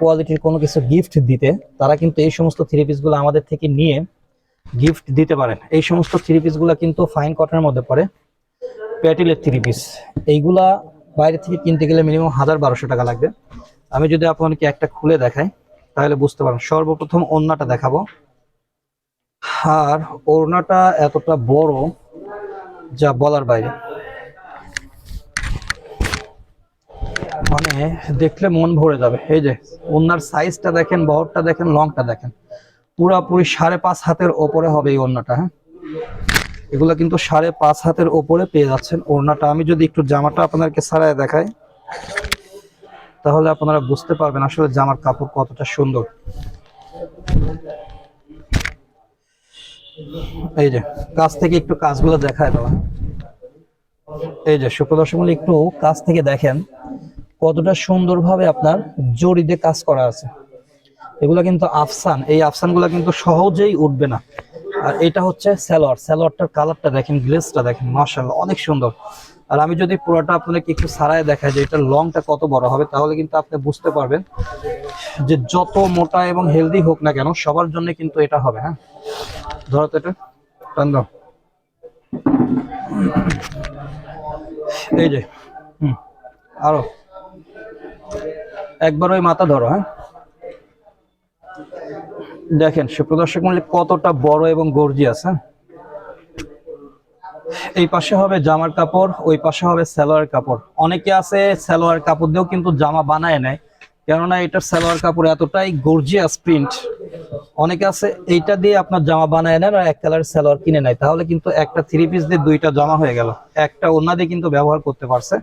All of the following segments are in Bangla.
কোয়ালিটির কোনো কিছু গিফট দিতে, তারা কিন্তু এই সমস্ত থ্রি পিসগুলো আমাদের থেকে নিয়ে গিফট দিতে পারেন। এই সমস্ত থ্রি পিসগুলো কিন্তু ফাইন কটনের মধ্যে পড়ে। প্যাটিলের থ্রি পিস এইগুলা বাইরে থেকে কিনতে গেলে মিনিমাম হাজার বারোশো টাকা লাগবে। আমি যদি আপনাকে একটা খুলে দেখাই, তাহলে বুঝতে পারেন সর্বপ্রথম ওড়নাটা দেখাবো। আর ওড়নাটা এতটা বড় যা বলার বাইরে। মানে দেখলে মন ভরে যাবে। এই যে ওনার সাইজটা দেখেন, বহরটা দেখেন লংটা দেখেন। পুরাপুরি সাড়ে পাঁচ হাতের ওপরে হবে এই ওড়নাটা হ্যাঁ? এগুলো কিন্তু সাড়ে পাঁচ হাতের ওপরে পেয়ে যাচ্ছেন ওড়নাটা। আমি যদি একটু জামাটা আপনাদেরকে সারায় দেখাই, তাহলে আপনারা বুঝতে পারবেন আসলে জামার কাপড় কতটা সুন্দর। এই যে, কাছ থেকে একটু কাজগুলো দেখায় দেওয়া এই যে সুপ্রদর্শক একটু কাছ থেকে দেখেন। কতটা সুন্দরভাবে আপনার জড়িতে কাজ করা আছে। এগুলো কিন্তু আফসান, এই আফসানগুলো কিন্তু সহজেই উঠবে না। আর এটা হচ্ছে স্যালোয়ার, স্যালোয়ারটার কালারটা দেখেন গ্লেসটা দেখেন মার্শাল অনেক সুন্দর। আর আমি যদি পুরোটা আপনাকে একটু সারায় দেখাই যে এটা লংটা কত বড় হবে, তাহলে কিন্তু আপনি বুঝতে পারবেন যে যত মোটা এবং হেলদি হোক না কেন, সবার জন্য কিন্তু এটা হবে হ্যাঁ? ধরো তো এটা, টান দাও। এই যে, হুম, আরও। একবার ওই মাথা ধরো হ্যাঁ? দেখেন, সুপ্রদর্শক মূল্য কতটা বড় এবং গর্জিয়াস হ্যাঁ? এই পাশে হবে জামার কাপড়, ওই পাশে হবে সালোয়ার কাপড়। অনেকে আছে সালোয়ার কাপড় দিয়েও কিন্তু জামা বানায় নেয়, কেননা এটার সালোয়ার কাপড় এতটাই গর্জিয়াস প্রিন্ট অনেকে আছে এইটা দিয়ে আপনার জামা বানায় নেন আর এক কালার সালোয়ার কিনে নেয়, তাহলে কিন্তু একটা থ্রি পিস দিয়ে দুইটা জামা হয়ে গেল। একটা ওনা দিয়ে কিন্তু ব্যবহার করতে পারছে।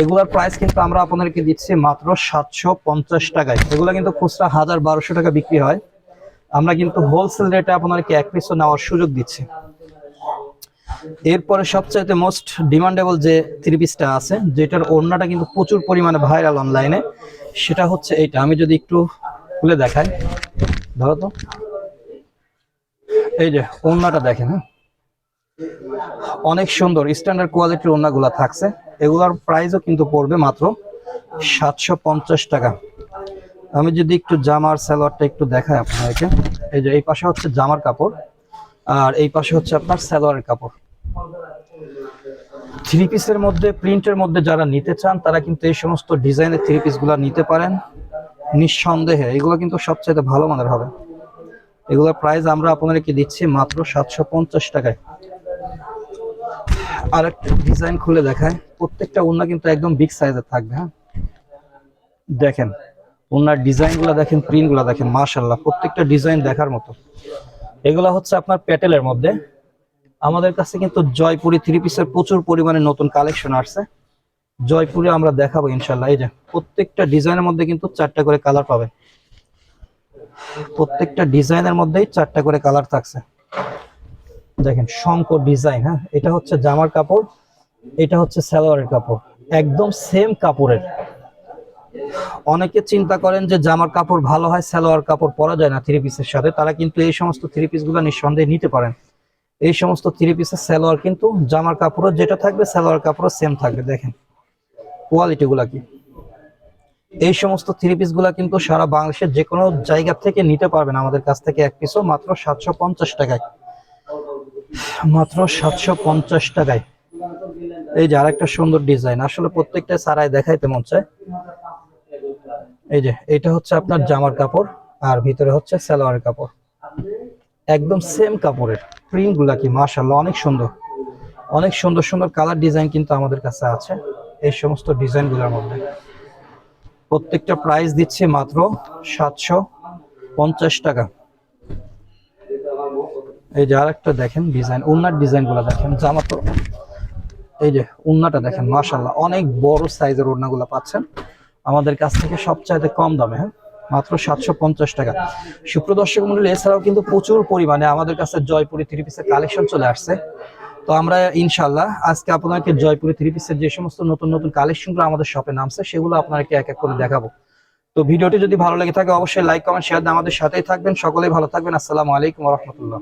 এগুলার প্রাইস কিন্তু আমরা আপনাদেরকে দিচ্ছি মাত্র সাতশো পঞ্চাশ টাকায়। এগুলো কিন্তু খুচরা হাজার বারোশো টাকা বিক্রি হয়। আমরা কিন্তু হোলসেল রেটে আপনাদেরকে এক পিসও নেওয়ার সুযোগ দিচ্ছি। এরপরে সবচাইতে মোস্ট ডিমান্ডেবল যে থ্রি পিসটা আছে, যেটার ওড়নাটা কিন্তু প্রচুর পরিমাণে ভাইরাল অনলাইনে সেটা হচ্ছে এইটা। আমি যদি একটু খুলে দেখাই। ধরো তো। এই যে ওড়নাটা দেখেন হ্যাঁ? অনেক সুন্দর স্ট্যান্ডার্ড কোয়ালিটির ওড়নাগুলো থাকছে। এগুলোর প্রাইসও কিন্তু পড়বে মাত্র সাতশো পঞ্চাশ টাকা। আমি যদি একটু জামার সালোয়ারটা একটু দেখাই আপনাদেরকে। এই যে এই পাশে হচ্ছে জামার কাপড়, আর এই পাশে হচ্ছে আপনার সালোয়ারের কাপড়। থ্রি পিসের মধ্যে প্রিন্টের মধ্যে যারা নিতে চান, তারা কিন্তু এই সমস্ত ডিজাইনের থ্রি পিসগুলো নিতে পারেন। নিঃসন্দেহে এগুলো কিন্তু সবচাইতে ভালো মানের হবে। এগুলোর প্রাইস আমরা আপনাদেরকে দিচ্ছি মাত্র সাতশো পঞ্চাশ টাকায়। আর ডিজাইন খুলে দেখায়। প্রত্যেকটা ওড়না কিন্তু একদম বিগ সাইজের থাকবে হ্যাঁ? দেখেন ওনার ডিজাইনগুলা দেখেন প্রিন্টগুলা দেখেন মাশাল্লাহ প্রত্যেকটা ডিজাইন দেখার মতো। এগুলা হচ্ছে আপনার প্যাটেলের মধ্যে। আমাদের কাছে কিন্তু জয়পুরি থ্রি পিসের প্রচুর পরিমাণে নতুন কালেকশন আসছে। জয়পুরে আমরা দেখাবো ইনশাল্লাহ এই যে, প্রত্যেকটা ডিজাইনের মধ্যে কিন্তু চারটা করে কালার পাবে। প্রত্যেকটা ডিজাইনের মধ্যেই চারটা করে কালার থাকছে। দেখেন, শঙ্কর ডিজাইন হ্যাঁ? এটা হচ্ছে জামার কাপড়, এটা হচ্ছে সালোয়ারের কাপড়, একদম সেম কাপড়ের। অনেকে চিন্তা করেন যে জামার কাপড় ভালো হয়, সালোয়ার কাপড় পরা যায় না থ্রি পিসের সাথে, তারা কিন্তু এই সমস্ত থ্রি পিসগুলো নিঃসন্দেহে নিতে পারেন। এই সমস্ত থ্রি পিসের সালোয়ার কিন্তু জামার কাপড়ও যেটা থাকবে, সালোয়ার কাপড়ও সেম থাকবে, দেখেন। কোয়ালিটি গুলা কি? এই সমস্ত থ্রি পিসগুলা কিন্তু সারা বাংলাদেশের যে কোনো জায়গা থেকে নিতে পারবেন আমাদের কাছ থেকে এক পিসও মাত্র সাতশো পঞ্চাশ টাকায়। মাত্র সাতশো পঞ্চাশ টাকায় এই যে আরেকটা সুন্দর ডিজাইন। আসলে প্রত্যেকটা সারাই দেখাইতে মন চায়। এই যে, এটা হচ্ছে আপনার জামার কাপড়, আর ভিতরে হচ্ছে সালোয়ার কাপড়। একদম সেম কাপড়ের। প্রিন্টগুলা কি মাশাল্লাহ অনেক সুন্দর। অনেক সুন্দর সুন্দর কালার ডিজাইন কিন্তু আমাদের কাছে আছে এই সমস্ত ডিজাইনগুলোর মধ্যে। প্রত্যেকটা প্রাইস দিচ্ছে মাত্র সাতশো পঞ্চাশ টাকা। এই যে আরেকটা দেখেন ডিজাইন উন্নার ডিজাইনগুলা দেখেন, জামা তো এই যে উন্নাটা দেখেন মাশাল্লাহ অনেক বড় সাইজের ওড়নাগুলো পাচ্ছেন। আমাদের কাছ থেকে সবচাইতে কম দামে হ্যাঁ? মাত্র সাতশো পঞ্চাশ টাকা। সুপ্রদর্শক মূল্য এছাড়াও কিন্তু প্রচুর পরিমাণে আমাদের কাছে জয়পুরি থ্রি পিসের কালেকশন চলে আসছে। তো আমরা ইনশাল্লাহ আজকে আপনাকে জয়পুরি থ্রি পিসের যে সমস্ত নতুন নতুন কালেকশনগুলো আমাদের শপে নামছে, সেগুলো আপনাকে এক এক করে দেখাবো। তো ভিডিওটি যদি ভালো লেগে থাকে, অবশ্যই লাইক কমেন্ট শেয়ার দিয়ে আমাদের সাথেই থাকবেন। সকলেই ভালো থাকবেন। আসসালামু আলাইকুম রহমতুল্লাহ।